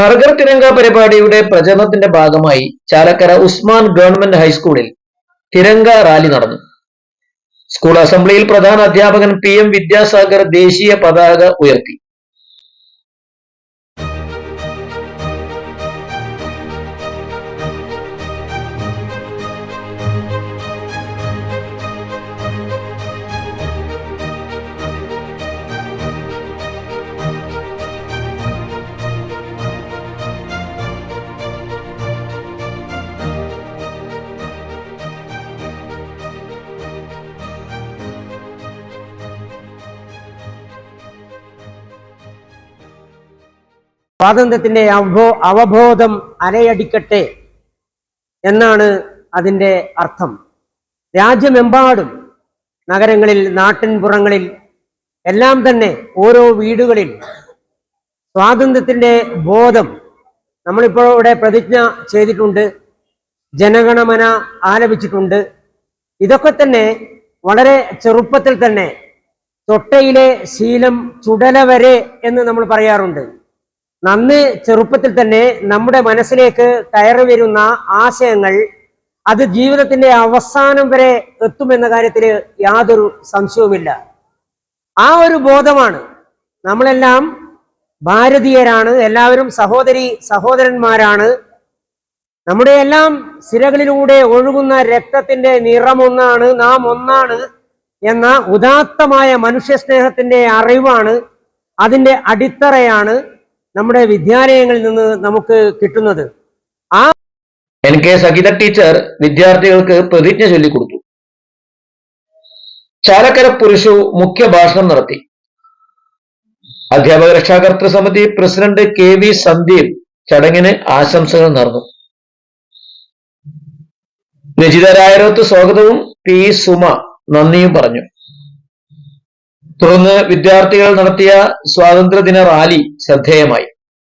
ഹർഗർ തിരങ്ക പരിപാടിയുടെ പ്രചരണത്തിന്റെ ഭാഗമായി ചാലക്കര ഉസ്മാൻ ഗവൺമെന്റ് ഹൈസ്കൂളിൽ തിരങ്ക റാലി നടന്നു. സ്കൂൾ അസംബ്ലിയിൽ പ്രധാന അധ്യാപകൻ പി എം വിദ്യാസാഗർ ദേശീയ പതാക ഉയർത്തി. സ്വാതന്ത്ര്യത്തിന്റെ അവബോ അവബോധം അരയടിക്കട്ടെ എന്നാണ് അതിന്റെ അർത്ഥം. രാജ്യമെമ്പാടും നഗരങ്ങളിൽ നാട്ടിൻപുറങ്ങളിൽ എല്ലാം തന്നെ ഓരോ വീടുകളിൽ സ്വാതന്ത്ര്യത്തിന്റെ ബോധം നമ്മളിപ്പോൾ ഇവിടെ പ്രതിജ്ഞ ചെയ്തിട്ടുണ്ട് ജനഗണമന ആലപിച്ചിട്ടുണ്ട്. ഇതൊക്കെ തന്നെ വളരെ ചെറുപ്പത്തിൽ തന്നെ തൊട്ടയിലെ ശീലം ചുടല വരെ എന്ന് നമ്മൾ പറയാറുണ്ട്. നന്ന് ചെറുപ്പത്തിൽ തന്നെ നമ്മുടെ മനസ്സിലേക്ക് കയറി വരുന്ന ആശയങ്ങൾ അത് ജീവിതത്തിന്റെ അവസാനം വരെ എത്തുമെന്ന കാര്യത്തിൽ യാതൊരു സംശയവുമില്ല. ആ ഒരു ബോധമാണ് നമ്മളെല്ലാം ഭാരതീയരാണ് എല്ലാവരും സഹോദരി സഹോദരന്മാരാണ്. നമ്മുടെ എല്ലാം സിരകളിലൂടെ ഒഴുകുന്ന രക്തത്തിന്റെ നിറമൊന്നാണ് നാം ഒന്നാണ് എന്ന ഉദാത്തമായ മനുഷ്യ സ്നേഹത്തിന്റെ അറിവാണ് അതിന്റെ അടിത്തറയാണ്. നമ്മുടെ വിദ്യാലയങ്ങളിൽ നിന്ന് നമുക്ക് കിട്ടുന്നത്. ആ എൻ കെ ടീച്ചർ വിദ്യാർത്ഥികൾക്ക് പ്രതിജ്ഞ ചൊല്ലിക്കൊടുത്തു. ചാലക്കര പുരുഷു മുഖ്യ ഭാഷണം നടത്തി. അധ്യാപക രക്ഷാകർത്തൃ സമിതി പ്രസിഡന്റ് കെ വി സന്ദീപ് ചടങ്ങിന് ആശംസകൾ നേർന്നു. രായരോത്ത് സ്വാഗതവും പി സുമ നന്ദിയും പറഞ്ഞു. തുടർന്ന് വിദ്യാർത്ഥികൾ നടത്തിയ സ്വാതന്ത്ര്യദിന റാലി ശ്രദ്ധേയമായി.